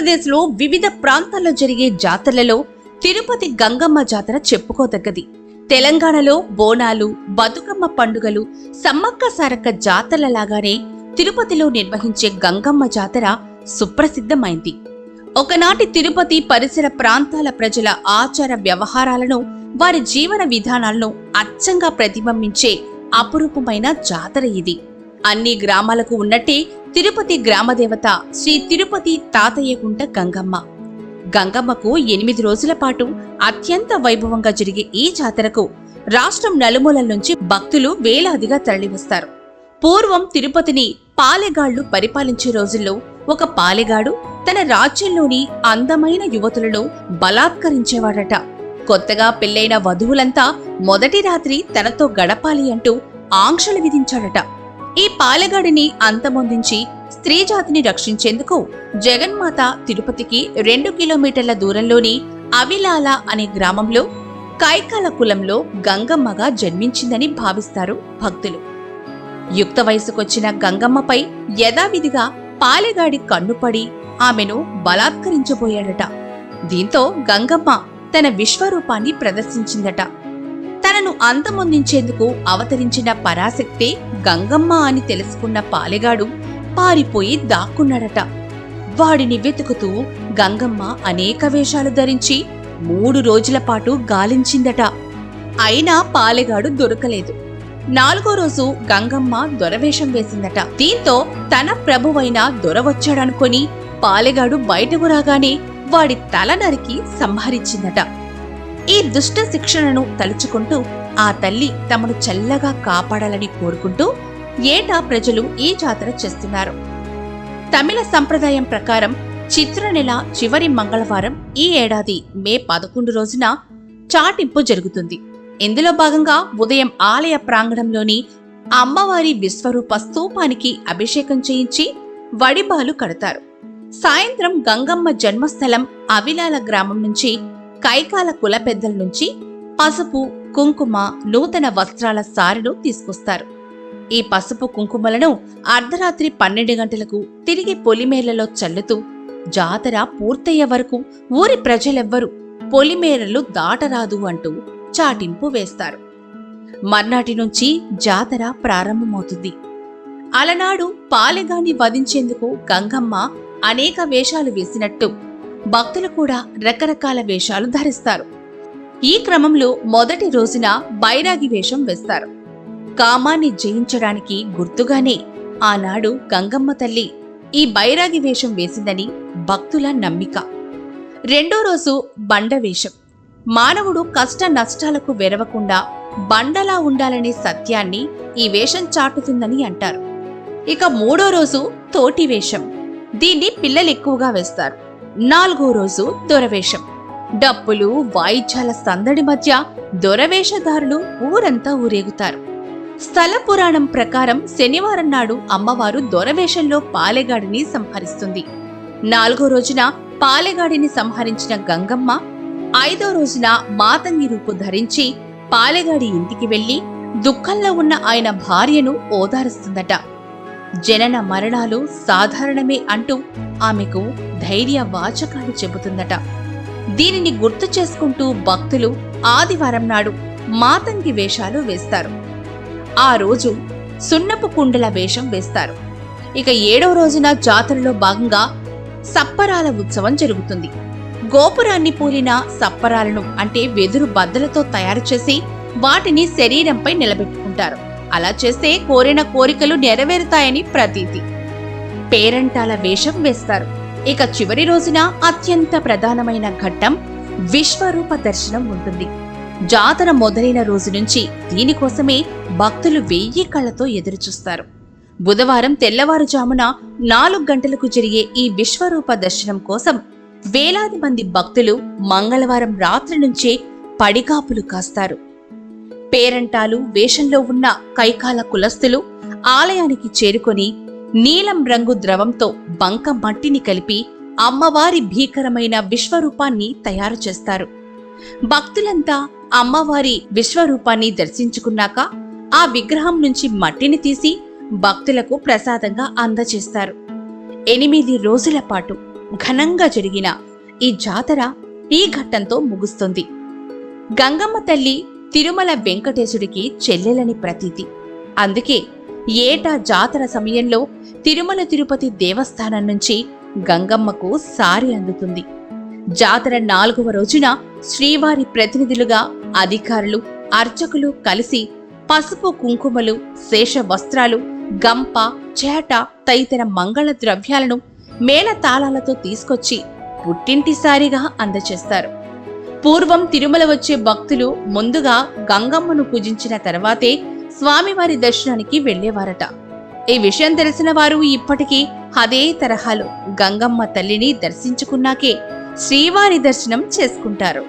ఆంధ్రప్రదేశ్లో వివిధ ప్రాంతాల్లో జరిగే జాతరలలో తిరుపతి గంగమ్మ జాతర చెప్పుకోదగ్గది. తెలంగాణలో బోనాలు బతుకమ్మ పండుగలు సమ్మక్క సారక్క జాతరలలాగానే తిరుపతిలో నిర్వహించే గంగమ్మ జాతర సుప్రసిద్ధమైంది. ఒకనాటి తిరుపతి పరిసర ప్రాంతాల ప్రజల ఆచార వ్యవహారాలను వారి జీవన విధానాలను అచ్చంగా ప్రతిబింబించే అపురూపమైన జాతర ఇది. అన్ని గ్రామాలకు ఉన్నట్టే తిరుపతి గ్రామదేవత శ్రీ తిరుపతి తాతయ్యగుంట గంగమ్మ. గంగమ్మకు ఎనిమిది రోజుల పాటు అత్యంత వైభవంగా జరిగే ఈ జాతరకు రాష్ట్రం నలుమూలల నుంచి భక్తులు వేలాదిగా తరలివస్తారు. పూర్వం తిరుపతిని పాలెగాళ్ళు పరిపాలించే రోజుల్లో ఒక పాలెగాడు తన రాజ్యంలోని అందమైన యువతులను బలాత్కరించేవాడట. కొత్తగా పెళ్ళైన వధువులంతా మొదటి రాత్రి తనతో గడపాలి అంటూ ఆంక్షలు విధించాడట. ఈ పాలెగాడిని అంతమొందించి స్త్రీ జాతిని రక్షించేందుకు జగన్మాత తిరుపతికి రెండు కిలోమీటర్ల దూరంలోని అవిలాల అనే గ్రామంలో కైకాల కులంలో గంగమ్మగా జన్మించిందని భావిస్తారు భక్తులు. యుక్త వయసుకొచ్చిన గంగమ్మపై యథావిధిగా పాలెగాడి కన్నుపడి ఆమెను బలాత్కరించబోయాడట. దీంతో గంగమ్మ తన విశ్వరూపాన్ని ప్రదర్శించిందట. తనను అంతమొందించేందుకు అవతరించిన పరాశక్తే గంగమ్మ అని తెలుసుకున్న పాలెగాడు పారిపోయి దాక్కున్నాడట. వాడిని వెతుకుతూ గంగమ్మ అనేక వేషాలు ధరించి మూడు రోజుల పాటు గాలించిందట. అయినా పాలెగాడు దొరకలేదు. నాలుగో రోజు గంగమ్మ దొరవేషం వేసిందట. దీంతో తన ప్రభువైన దొర వచ్చాడనుకొని పాలెగాడు బయటకు రాగానే వాడి తల నరికి సంహరించిందట. ఈ దుష్ట శిక్షణను తలుచుకుంటూ ఆ తల్లి తమను చల్లగా కాపాడాలని కోరుకుంటూ ఏటా ప్రజలు ఈ జాతర చేస్తున్నారు. తమిళ సంప్రదాయం ప్రకారం చిత్ర నెల చివరి మంగళవారం ఈ ఏడాది మే పదకొండు రోజున చాటింపు జరుగుతుంది. ఇందులో భాగంగా ఉదయం ఆలయ ప్రాంగణంలోని అమ్మవారి విశ్వరూప స్తూపానికి అభిషేకం చేయించి వడిబాలు కడతారు. సాయంత్రం గంగమ్మ జన్మస్థలం అవిలాల గ్రామం నుంచి కైకాల కుల పెద్దల నుంచి పసుపు కుంకుమ నూతన వస్త్రాల సారెను తీసుకొస్తారు. ఈ పసుపు కుంకుమలను అర్ధరాత్రి పన్నెండు గంటలకు తిరిగి పొలిమేరలలో చల్లుతూ జాతర పూర్తయ్యే వరకు ఊరి ప్రజలెవ్వరూ పొలిమేరలు దాటరాదు అంటూ చాటింపు వేస్తారు. మర్నాటి నుంచి జాతర ప్రారంభమవుతుంది. అలనాడు పాలెగాన్ని వధించేందుకు గంగమ్మ అనేక వేషాలు వేసినట్టు భక్తులు కూడా రకరకాల వేషాలు ధరిస్తారు. ఈ క్రమంలో మొదటి రోజున బైరాగి వేషం వేస్తారు. కామాన్ని జయించడానికి గుర్తుగానే ఆనాడు గంగమ్మ తల్లి ఈ బైరాగి వేషం వేసిందని భక్తుల నమ్మిక. రెండో రోజు బండ వేషం. మానవుడు కష్ట నష్టాలకు వెరవకుండా బండలా ఉండాలనే సత్యాన్ని ఈ వేషం చాటుతుందని అంటారు. ఇక మూడో రోజు తోటి వేషం. దీన్ని పిల్లలు ఎక్కువగా వేస్తారు. నాలుగో రోజు దొరవేషం. డప్పులు వాయిద్యాల సందడి మధ్య దొరవేషధారులు ఊరంతా ఊరేగుతారు. స్థల పురాణం ప్రకారం శనివారం నాడు అమ్మవారు దొరవేషంలో పాలెగాడిని సంహరిస్తుంది. నాలుగో రోజున పాలెగాడిని సంహరించిన గంగమ్మ ఐదో రోజున మాతంగి రూపు ధరించి పాలెగాడి ఇంటికి వెళ్ళి దుఃఖంలో ఉన్న ఆయన భార్యను ఓదారుస్తుందట. జనన మరణాలు సాధారణమే అంటూ ఆమెకు ధైర్య వాచకాలు చెబుతుందట. దీనిని గుర్తు చేసుకుంటూ భక్తులు ఆదివారం నాడు మాతంగి వేషాలు వేస్తారు. ఆ రోజు సున్నపు కుండల వేషం వేస్తారు. ఇక ఏడవ రోజున జాతరలో భాగంగా సప్పరాల ఉత్సవం జరుగుతుంది. గోపురాన్ని పూలిన సప్పరాలను అంటే వెదురు బద్దలతో తయారు చేసి వాటిని శరీరంపై నిలబెట్టుకుంటారు. అలా చేస్తే కోరిన కోరికలు నెరవేరుతాయని ప్రతీతి. పేరంటాల వేషం వేస్తారు. ఇక చివరి రోజున అత్యంత ప్రధానమైన ఘట్టం విశ్వరూప దర్శనం ఉంటుంది. జాతర మొదలైన రోజు నుంచి దీనికోసమే భక్తులు వెయ్యి కళ్ళతో ఎదురుచూస్తారు. బుధవారం తెల్లవారుజామున నాలుగు గంటలకు జరిగే ఈ విశ్వరూప దర్శనం కోసం వేలాది మంది భక్తులు మంగళవారం రాత్రి నుంచే పడిగాపులు కాస్తారు. పేరంటాలు వేషంలో ఉన్న కైకాల కులస్తులు ఆలయానికి చేరుకొని నీలం రంగు ద్రవంతో బంక మట్టిని కలిపి అమ్మవారి భీకరమైన విశ్వరూపాన్ని తయారు చేస్తారు. భక్తులంతా అమ్మవారి విశ్వరూపాన్ని దర్శించుకున్నాక ఆ విగ్రహం నుంచి మట్టిని తీసి భక్తులకు ప్రసాదంగా అందజేస్తారు. ఎనిమిది రోజుల పాటు ఘనంగా జరిగిన ఈ జాతర ఈ ఘట్టంతో ముగుస్తుంది. గంగమ్మ తల్లి తిరుమల వెంకటేశుడికి చెల్లెలని ప్రతీతి. అందుకే ఏటా జాతర సమయంలో తిరుమల తిరుపతి దేవస్థానం నుంచి గంగమ్మకు సారి అందుతుంది. జాతర నాలుగవ రోజున శ్రీవారి ప్రతినిధులుగా అధికారులు అర్చకులు కలిసి పసుపు కుంకుమలు శేష వస్త్రాలు గంప చేట తదితర మంగళ ద్రవ్యాలను మేళ తాళాలతో తీసుకొచ్చి పుట్టింటిసారిగా అందచేస్తారు. పూర్వం తిరుమల వచ్చే భక్తులు ముందుగా గంగమ్మను పూజించిన తర్వాతే స్వామివారి దర్శనానికి వెళ్ళేవారట ఈ విషయం తెలిసిన వారు ఇప్పటికీ అదే తరహాలో గంగమ్మ తల్లిని దర్శించుకున్నాకే శ్రీవారి దర్శనం చేసుకుంటారు.